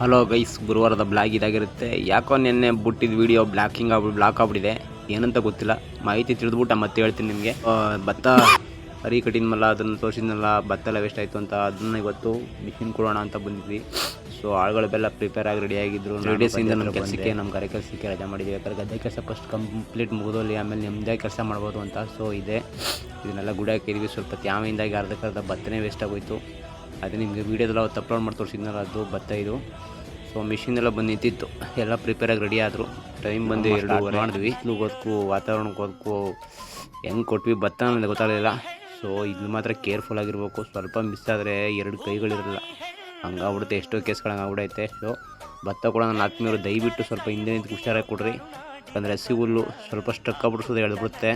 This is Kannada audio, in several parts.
ಹಲೋ ಗೈಸ್ ಗುರುವಾರದ ಬ್ಲಾಗ್ ಇದಾಗಿರುತ್ತೆ. ಯಾಕೋ ನಿನ್ನೆ ಬಿಟ್ಟಿದ್ದು ವಿಡಿಯೋ ಬ್ಲಾಕಿಂಗ್ ಆಗ್ಬಿಟ್ಟು ಬ್ಲಾಕ್ ಆಗ್ಬಿಟ್ಟಿದೆ. ಏನಂತ ಗೊತ್ತಿಲ್ಲ. ಮಾಹಿತಿ ತಿಳಿದ್ಬಿಟ್ಟು ಮತ್ತೆ ಹೇಳ್ತೀನಿ ನಿಮಗೆ. ಭತ್ತ ಹರಿ ಕಟ್ಟಿದ್ಮಲ್ಲ ಅದನ್ನು ತೋರಿಸಿದ್ನಲ್ಲ ಭತ್ತ ಎಲ್ಲ ವೇಸ್ಟ್ ಆಯಿತು ಅಂತ ಅದನ್ನ ಇವತ್ತು ಮಿಷಿನ್ ಕೊಡೋಣ ಅಂತ ಬಂದಿದ್ವಿ. ಸೊ ಆಳುಗಳೆಲ್ಲ ಪ್ರಿಪೇರ್ ಆಗಿ ರೆಡಿ ಆಗಿದ್ರು. ಡೇಸಿಂದ ನಮ್ಮ ಕೆಲಸಕ್ಕೆ ನಮ್ಮ ಕರೆ ಕೆಲಸಕ್ಕೆ ರಜೆ ಮಾಡಿದ್ವಿ. ಯಾಕಂದ್ರೆ ಗದ್ದೆ ಕೆಲಸ ಫಸ್ಟ್ ಕಂಪ್ಲೀಟ್ ಮುಗಿದೋಲಿ ಆಮೇಲೆ ನಿಮ್ಮದೇ ಕೆಲಸ ಮಾಡ್ಬೋದು ಅಂತ. ಸೊ ಇದೆ. ಇದನ್ನೆಲ್ಲ ಗುಡಿ ಹಾಕಿದ್ವಿ. ಸ್ವಲ್ಪ ತ್ಯಾವಿಂದಾಗಿ ಅರ್ಧಕ್ಕೆ ಅರ್ಧ ಭತ್ತನೇ ವೇಸ್ಟ್ ಆಗೋಯ್ತು. ಅದೇ ನಿಮಗೆ ವೀಡಿಯೋದೆಲ್ಲ ಅವತ್ತು ಅಪ್ಲೋಡ್ ಮಾಡಿ ತೋರಿಸಿದ್ನಲ್ಲ ಅದು ಭತ್ತ ಇದು. ಸೊ ಮಿಷಿನೆಲ್ಲ ಬಂದು ನಿಂತಿತ್ತು. ಎಲ್ಲ ಪ್ರಿಪೇರಾಗಿ ರೆಡಿ ಆದರು. ಟೈಮ್ ಬಂದು ಎರಡು ಮಾಡಿದ್ವಿ. ಹೋಗೋದಕ್ಕೂ ವಾತಾವರಣಕ್ಕೆ ಹೋದಕ್ಕೂ ಹೆಂಗೆ ಕೊಟ್ವಿ ಭತ್ತ ನನಗೆ ಗೊತ್ತಾಗಲಿಲ್ಲ. ಸೊ ಇದು ಮಾತ್ರ ಕೇರ್ಫುಲ್ ಆಗಿರ್ಬೇಕು. ಸ್ವಲ್ಪ ಮಿಸ್ ಆದರೆ ಎರಡು ಕೈಗಳಿರಲ್ಲ. ಹಂಗಾಗ್ಬಿಡುತ್ತೆ. ಎಷ್ಟೋ ಕೇಸ್ಗಳು ಹಂಗಾಗ್ಬಿಡೈತೆ. ಸೊ ಭತ್ತ ಕೂಡ ನನ್ನ ಆತ್ಮೀಯರು ದಯವಿಟ್ಟು ಸ್ವಲ್ಪ ಹಿಂದೆ ನಿಂತು ಹುಷಾರಾಗಿ ಕೊಡ್ರಿ. ಯಾಕಂದರೆ ಹಸಿ ಹುಲ್ಲು ಸ್ವಲ್ಪ ಸ್ಟಕ್ ಆಗ್ಬಿಡ್ಸೋದು ಎಳ್ಬಿಡುತ್ತೆ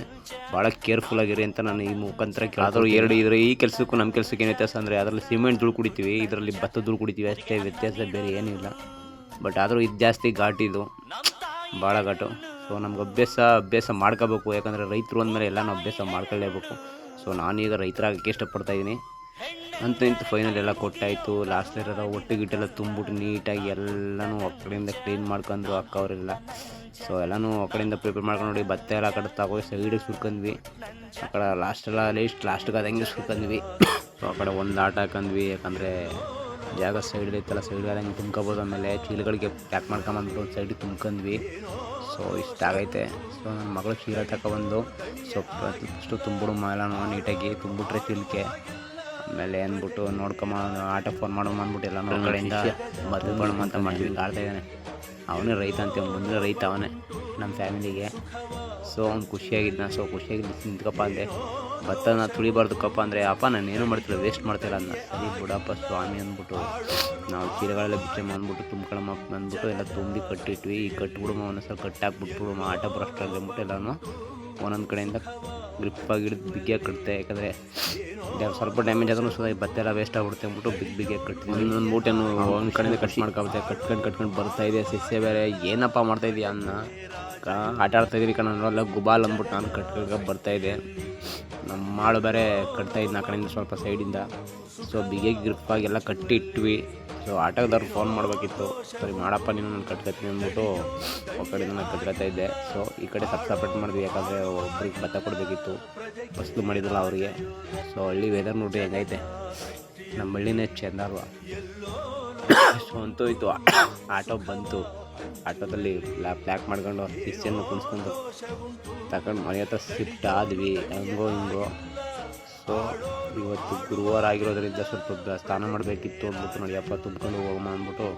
ಭಾಳ ಕೇರ್ಫುಲ್ ಆಗಿರಿ ಅಂತ ನಾನು ಈ ಮುಖಾಂತರ ಆದರೂ ಎರಡು ಇದ್ರೆ ಈ ಕೆಲಸಕ್ಕೂ ನಮ್ಮ ಕೆಲಸಕ್ಕೆ ಏನು ವ್ಯತ್ಯಾಸ ಅಂದರೆ ಅದರಲ್ಲಿ ಸಿಮೆಂಟ್ ಧೂಳು ಕುಡಿತೀವಿ, ಇದರಲ್ಲಿ ಭತ್ತ ಧೂಳು ಕುಡಿತೀವಿ, ಅಷ್ಟೇ ವ್ಯತ್ಯಾಸ ಬೇರೆ ಏನೂ ಇಲ್ಲ. ಬಟ್ ಆದರೂ ಇದು ಜಾಸ್ತಿ ಘಾಟಿದು ಭಾಳ ಘಾಟು. ಸೊ ನಮ್ಗೆ ಅಭ್ಯಾಸ ಅಭ್ಯಾಸ ಮಾಡ್ಕೋಬೇಕು. ಯಾಕಂದರೆ ರೈತರು ಅಂದಮೇಲೆ ಎಲ್ಲ ನಾವು ಅಭ್ಯಾಸ ಮಾಡ್ಕೊಳ್ಳೇಬೇಕು. ಸೊ ನಾನೀಗ ರೈತರಾಗಕ್ಕೆ ಇಷ್ಟಪಡ್ತಾ ಇದ್ದೀನಿ. ಅಂತ ನಿಂತು ಫೈನಲ್ ಎಲ್ಲ ಕೊಟ್ಟಾಯಿತು. ಲಾಸ್ಟ್ ಇರೋ ಒಟ್ಟು ಗಿಟ್ಟೆಲ್ಲ ತುಂಬಿಟ್ಟು ನೀಟಾಗಿ ಎಲ್ಲನೂ ಆ ಕಡೆಯಿಂದ ಕ್ಲೀನ್ ಮಾಡ್ಕೊಂಡು ಅಕ್ಕವರೆಲ್ಲ. ಸೊ ಎಲ್ಲಾನು ಆ ಕಡೆಯಿಂದ ಪ್ರಿಪೇರ್ ಮಾಡ್ಕೊಂಡು ನೋಡಿ ಭತ್ತ ಎಲ್ಲ ಕಡೆ ತಗೋಗಿ ಸೈಡಿಗೆ ಸುರ್ಕೊಂಡ್ವಿ ಆ ಕಡೆ ಲಾಸ್ಟೆಲ್ಲ ಲೀಸ್ಟ್ ಲಾಸ್ಟ್ಗೆ ಅದಂಗೆ ಸುರ್ಕೊಂಡ್ವಿ ಸೊ ಆ ಕಡೆ ಒಂದು ಆಟ ಹಾಕೊಂಡ್ವಿ, ಯಾಕಂದರೆ ಜಾಗ ಸೈಡ್ ಇತ್ತಲ್ಲ ಸೈಡ್ ಹಂಗೆ ತುಂಬ್ಕೋಬೋದು. ಆಮೇಲೆ ಚೀಲಗಳಿಗೆ ಪ್ಯಾಕ್ ಮಾಡ್ಕೊಂಬಂದ್ಬಿಟ್ಟು ಒಂದು ಸೈಡಿಗೆ ತುಂಬ್ಕೊಂಡ್ವಿ. ಸೊ ಇಷ್ಟ ಆಗೈತೆ. ಸೊ ನನ್ನ ಮಗಳು ಚೀಲ ತಗೊಬಂದು ಸೊ ಫಸ್ಟು ತುಂಬಿಡು ಎಲ್ಲನೂ ನೀಟಾಗಿ ತುಂಬಿಟ್ರೆ ಚೀಲಕ್ಕೆ. ಆಮೇಲೆ ಅಂದ್ಬಿಟ್ಟು ನೋಡ್ಕೊಂಬ, ಆಟ ಫೋನ್ ಮಾಡೋ ಅಂದ್ಬಿಟ್ಟು ಎಲ್ಲ ನಮ್ಮ ಕಡೆಯಿಂದ ಅಂತ ಮಾಡ್ತೀವಿ ಹಿಂಗೆ ಆಡ್ತಾ ಇದ್ದಾನೆ ಅವನೇ ರೈತ ಅಂತ ಮುಂದೆ ರೈತ ಅವನೇ ನಮ್ಮ ಫ್ಯಾಮಿಲಿಗೆ. ಸೊ ಅವ್ನು ಖುಷಿಯಾಗಿದ್ದ ಸೊ ಖುಷಿಯಾಗಿದ್ದು ನಿಂತ್ಕಪ್ಪ ಅಂದೆ ಭತ್ತನ ತುಳಿಬಾರ್ದಕ್ಕಪ್ಪ ಅಂದರೆ, ಅಪ್ಪ, ನಾನು ಏನು ಮಾಡ್ತಿಲ್ಲ ವೇಸ್ಟ್ ಮಾಡ್ತಿಲ್ಲ ಅದನ್ನ ಸರಿ ಬಿಡಪ್ಪ ಸ್ವಾಮಿ, ಅಂದ್ಬಿಟ್ಟು, ನಾವು ಚೀಲಗಳೆಲ್ಲ ಬಿಚ್ಚೆ ಅಂದ್ಬಿಟ್ಟು ತುಂಬ್ಕೊಳಮ್ಮ ಅಂದ್ಬಿಟ್ಟು ಎಲ್ಲ ತುಂಬಿ ಕಟ್ಟಿಟ್ವಿ. ಈ ಕಟ್ಬಿಡುಮ ಒಂದೊಂದ್ಸಲ ಕಟ್ಟಾಕ್ಬಿಟ್ಬಿಡುಮ ಆಟ ಬರೋಷ್ಟ್ರಲ್ಲಿ ಅಂದ್ಬಿಟ್ಟು ಎಲ್ಲನೂ ಒಂದೊಂದು ಕಡೆಯಿಂದ ಗ್ರಿಪ್ಪಾಗಿ ಹಿಡಿದು ಬಿಗಿಯಾಗಿ ಕಟ್ತೆ. ಯಾಕಂದರೆ ಸ್ವಲ್ಪ ಡ್ಯಾಮೇಜ್ ಆದ್ರೂ ಸುದಾಗಿ ಬತ್ತೆಲ್ಲ ಎಲ್ಲ ವೇಸ್ಟ್ ಆಗ್ಬಿಡುತ್ತೆ ಅಂದ್ಬಿಟ್ಟು ಬಿಗ್ ಬಿಗಿಯಾಗಿ ಕಟ್ತೀನಿ ಇನ್ನೊಂದು ಮೂಟೆನು ಒಂದು ಕಡೆಯಿಂದ ಕಟ್ ಮಾಡ್ಕೋತೆ ಕಟ್ಕೊಂಡು ಕಟ್ಕೊಂಡು ಬರ್ತಾ ಇದೆ. ಸಸ್ಯ ಬೇರೆ ಏನಪ್ಪ ಮಾಡ್ತಾ ಇದೆಯಾ ಅನ್ನ? ಆಟ ಆಡ್ತಾ ಕಣ, ನೋಡಲ್ಲ, ಗುಬಾಲ್ ಅಂದ್ಬಿಟ್ಟು ನಾನು ಕಟ್ಕೊಂಡು ಬರ್ತಾ ಇದೆ. ನಮ್ಮ ಮಾಳು ಬೇರೆ ಕಟ್ತಾ ಇದ್ನ ಆ ಕಡೆಯಿಂದ ಸ್ವಲ್ಪ ಸೈಡಿಂದ ಸೊ ಬಿಗಿಯಾಗಿ ಗ್ರಿಪ್ಪಾಗಿ ಎಲ್ಲ ಕಟ್ಟಿ ಇಟ್ವಿ ಸೊ ಆಟೋದವ್ರು ಫೋನ್ ಮಾಡಬೇಕಿತ್ತು. ಸರಿ, ಮಾಡಪ್ಪ, ನೀನು ನಾನು ಕಟ್ಕೊತೀನಿ ಅಂದ್ಬಿಟ್ಟು ಆ ಕಡೆ ನಾನು ಕಟ್ಕೊತಾ ಇದ್ದೆ. ಸೊ ಈ ಕಡೆ ಸಪ್ ಸಪ್ರೇಟ್ ಮಾಡಿದ್ವಿ. ಯಾಕಂದರೆ ಒಬ್ರಿಗೆ ಭತ್ತ ಕೊಡಬೇಕಿತ್ತು. ವಸ್ತು ಮಾಡಿದ್ರಲ್ಲ ಅವರಿಗೆ. ಸೊ ಹಳ್ಳಿ ವೆದರ್ ನೋಡ್ರಿ ಹೆಂಗೈತೆ. ನಮ್ಮ ಹಳ್ಳಿನೇ ಚೆಂದ ಅಲ್ವಾ? ಸೊ ಅಂತೂ ಇತ್ತು. ಆಟೋ ಬಂತು. ಆಟೋದಲ್ಲಿ ಪ್ಲ್ಯಾಕ್ ಮಾಡ್ಕೊಂಡು ಕಿಚನ್ನು ಕುಣಿಸ್ಕೊಂಡು ತಗೊಂಡು ಮನೆ ಹತ್ರ ಶಿಫ್ಟ್ ಆದ್ವಿ. ಹಂಗೋ ಹಿಂಗೋ. ಸೊ, ಇವತ್ತು ಗುರುವಾರ ಆಗಿರೋದ್ರಿಂದ ಸ್ವಲ್ಪ ಸ್ನಾನ ಮಾಡಬೇಕಿತ್ತು ಅಂದ್ಬಿಟ್ಟು ನಡಿಯಪ್ಪ ತುಂಬ್ಕೊಂಡು ಹೋಗೋಣ ಅಂದ್ಬಿಟ್ಟು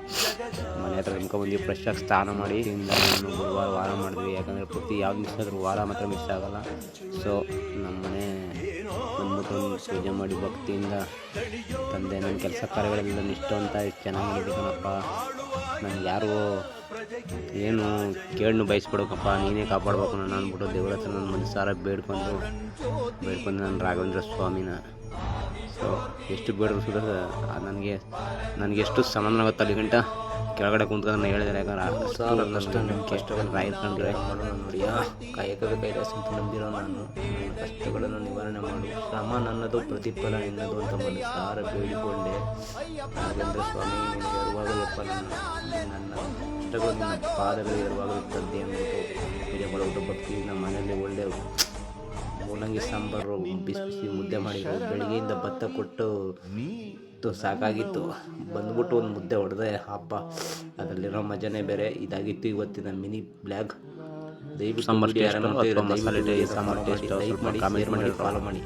ಮನೆ ಹತ್ರ ಬಂದು ಫ್ರೆಶ್ ಆಗಿ ಸ್ನಾನ ಮಾಡಿ ಇಂದ ಗುರುವಾರ ವಾರ ಮಾಡಿದ್ವಿ. ಯಾಕಂದರೆ ಪ್ರತಿ ಯಾವ ಮಿಸ್ ಆದರೂ ವಾರ ಮಾತ್ರ ಮಿಸ್ ಆಗೋಲ್ಲ. ಸೊ ನಮ್ಮ ಮನೆ ಬಂದ್ಬಿಟ್ಟು ಪೂಜೆ ಮಾಡಿ ಭಕ್ತಿಯಿಂದ ತಂದೆ, ನನ್ನ ಕೆಲಸ ಕಾರ್ಯಗಳೆಲ್ಲ ಇಷ್ಟ ಅಂತ ಚೆನ್ನಾಗಿ ಮಾಡಿದೆ ಕಣಪ್ಪ. ನನಗೆ ಯಾರು ಏನು ಕೇಳನ್ನು ಬಯಸ್ಬಿಡೋಕಪ್ಪ, ನೀನೇ ಕಾಪಾಡ್ಬೇಕು ನಾನು ಅಂದ್ಬಿಟ್ಟು ದೇವರ ಹತ್ರ ನನ್ನ ಮನಸ್ಸಾರ ಬೇಡ್ಕೊಂಡು ಬೇಡ್ಕೊಂಡು ನಾನು ರಾಘವೇಂದ್ರ ಸ್ವಾಮಿನ. ಸೊ ಎಷ್ಟು ಬೇಡ್ರು ನನಗೆ ನನಗೆ ಎಷ್ಟು ಸಮಾನ ಆಗುತ್ತೆ ಅಲ್ಲಿ ಗಂಟ? ಕೆಳಗಡೆ ಕುಂತ್ಕೊಂಡು ನಾನು ಹೇಳಿದ್ರೆ ಯಾಕಂದ್ರೆ ಸಾಲ ಕಷ್ಟ ನನ್ನ ಕಷ್ಟಗಳು ಮಾಡೋಣ ನೋಡಿ ಕಾಯಕದ ಕೈಲಾಸ ಅಂತ ನಂಬಿರೋ ನಾನು. ನನ್ನ ಕಷ್ಟಗಳನ್ನು ನಿವಾರಣೆ ಮಾಡು. ಶ್ರಮ ನನ್ನದು ಪ್ರತಿಫಲ ಎನ್ನದು ಅಂತ ಮನಸ್ಸಾರ ಬೇಡಿಕೊಂಡೆ ನಾಗೇಂದ್ರ ಸ್ವಾಮಿ ಇರುವಾಗಲಪ್ಪ ನನ್ನ ನನ್ನ ಕಷ್ಟಗಳು ನಿನ್ನ ಪಾದಗಳು ಇರುವಾಗಲೂ ತದ್ದೆ ಅಂದ್ಬಿಟ್ಟು ಪೂಜೆ ಮಾಡೋದು ಭಕ್ತಿ ನಮ್ಮ ಮನೆಯಲ್ಲಿ ಒಳ್ಳೆ ಮೂಲಂಗಿ ಸಾಂಬಾರು ಬಿಸಿ ಬಿಸಿ ಮುದ್ದೆ ಮಾಡಿದ್ರು. ಬೆಳಗ್ಗೆಯಿಂದ ಭತ್ತ ಕೊಟ್ಟು ತು ಸಾಕಾಗಿತ್ತು. ಬಂದ್ಬಿಟ್ಟು ಒಂದು ಮುದ್ದೆ ಹೊಡೆದೆ ಹಬ್ಬ. ಅದರಲ್ಲಿರೋ ಮಜಾನೇ ಬೇರೆ. ಇದಾಗಿತ್ತು ಇವತ್ತಿನ ಮಿನಿ ಬ್ಲಾಗ್. ದಯವಿಟ್ಟು ಸಾಂಬಾರು ಟೇಸ್ಟ್ ಲೈಕ್ ಮಾಡಿ ಕಾಮೆಂಟ್ ಮಾಡಿ ಫಾಲೋ ಮಾಡಿ.